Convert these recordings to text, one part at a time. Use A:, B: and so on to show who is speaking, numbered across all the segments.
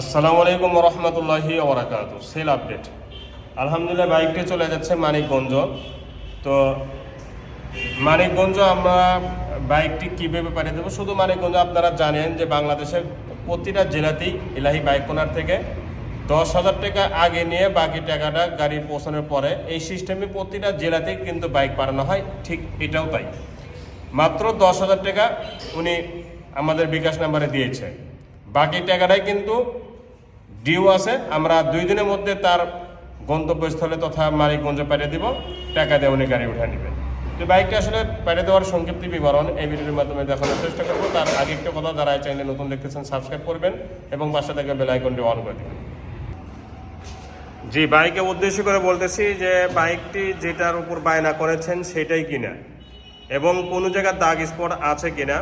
A: আসসালামু আলাইকুম রহমতুল্লাহি ওবরাকাত সেল আপডেট। আলহামদুলিল্লাহ বাইকটি চলে যাচ্ছে মানিকগঞ্জ। তো মানিকগঞ্জ আমরা বাইকটি কীভাবে পাঠিয়ে দেবো? শুধু মানিকগঞ্জ আপনারা জানেন যে বাংলাদেশের প্রতিটা জেলাতেই ইলাহি বাইক কোনার থেকে দশ হাজার টাকা আগে নিয়ে বাকি টাকাটা গাড়ি পৌঁছানোর পরে এই সিস্টেমে প্রতিটা জেলাতেই কিন্তু বাইক পাঠানো হয়। ঠিক এটাও তাই। মাত্র দশ হাজার টাকা উনি আমাদের বিকাশ নাম্বারে দিয়েছে। বাকি টাকাটাই কিন্তু ডিউ আছে। আমরা দুই দিনের মধ্যে তার গন্তব্যস্থলে তথা মানিকগঞ্জে পাঠিয়ে দিব। টাকা দিয়ে উনি গাড়ি উঠে নেবেন। তো বাইকটা আসলে পাঠিয়ে দেওয়ার সংক্ষিপ্ত বিবরণ এই ভিডিওর মাধ্যমে দেখানোর চেষ্টা করব। তার আগে একটা কথা, যারা এই চ্যানেলে নতুন দেখতেছেন সাবস্ক্রাইব করবেন এবং পাশে থেকে বেল আইকনটি অন করে দেবেন। জি, বাইকে উদ্দেশ্য করে বলতেছি যে বাইকটি যেটার উপর বায়না করেছেন সেটাই কিনা এবং কোনো জায়গার দাগ স্পট আছে কিনা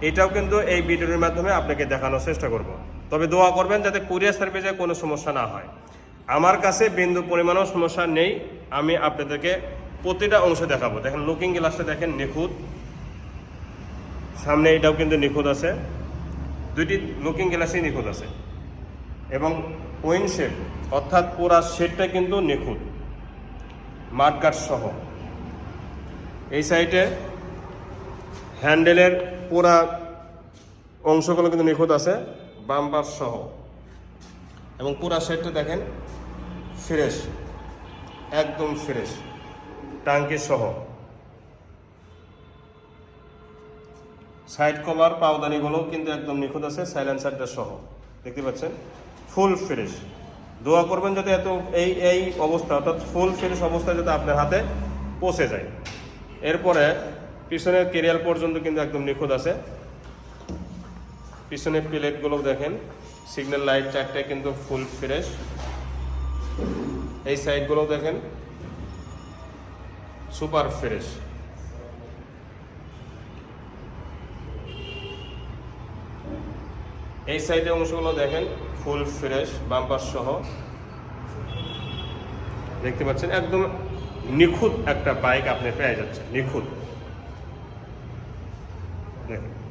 A: এটাও কিন্তু এই ভিডিওর মাধ্যমে আপনাকে দেখানোর চেষ্টা করব। তবে দোয়া করবেন যাতে কুরিয়ার সার্ভিসে কোনো সমস্যা না হয়। আমার কাছে বিন্দু পরিমাণও সমস্যা নেই। আমি আপনাদেরকে প্রতিটা অংশ দেখাবো। দেখেন লুকিং গ্লাসটা দেখেন নিখুঁত। সামনে এটাও কিন্তু নিখুঁত আছে। দুইটি লুকিং গ্লাসই নিখুঁত আছে। এবং ওয়েন শেড অর্থাৎ পুরা শেডটা কিন্তু নিখুঁত। মাঠগাট সহ। এই সাইডে হ্যান্ডেলের পুরা অংশগুলো কিন্তু নিখুঁত আছে, বাম্পার সহ। এবং পুরা শেডটা দেখেন, ফ্রেশ, একদম ফ্রেশ, টাঙ্কি সহ। সাইড কভার, পাওদানিগুলো কিন্তু একদম নিখুঁত আছে, সাইলেন্সারটা সহ। দেখতে পাচ্ছেন? Full fresh. দোয়া করবেন যাতে এত এই এই অবস্থা, অর্থাৎ ফুল ফ্রেশ অবস্থায় যাতে আপনার হাতে পৌঁছে যায়। এরপরে পিছনের কেরিয়াল পর্যন্ত কিন্তু একদম নিখুঁত আছে। পিছনের প্লেটগুলো দেখেন সিগন্যাল লাইট চারটায় কিন্তু ফুল ফ্রেশ এই সাইডগুলো দেখেন সুপার ফ্রেশ এই সাইডে অংশগুলো দেখেন ফুল ফ্রেশ বাম্পার সহ। দেখতে পাচ্ছেন, একদম নিখুঁত একটা বাইক আপনি পেয়ে যাচ্ছেন, নিখুঁত।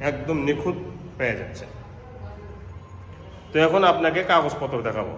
A: একদম নিখুঁত পেয়ে যাচ্ছে। তো এখন আপনাকে কাগজপত্র দেখাবো।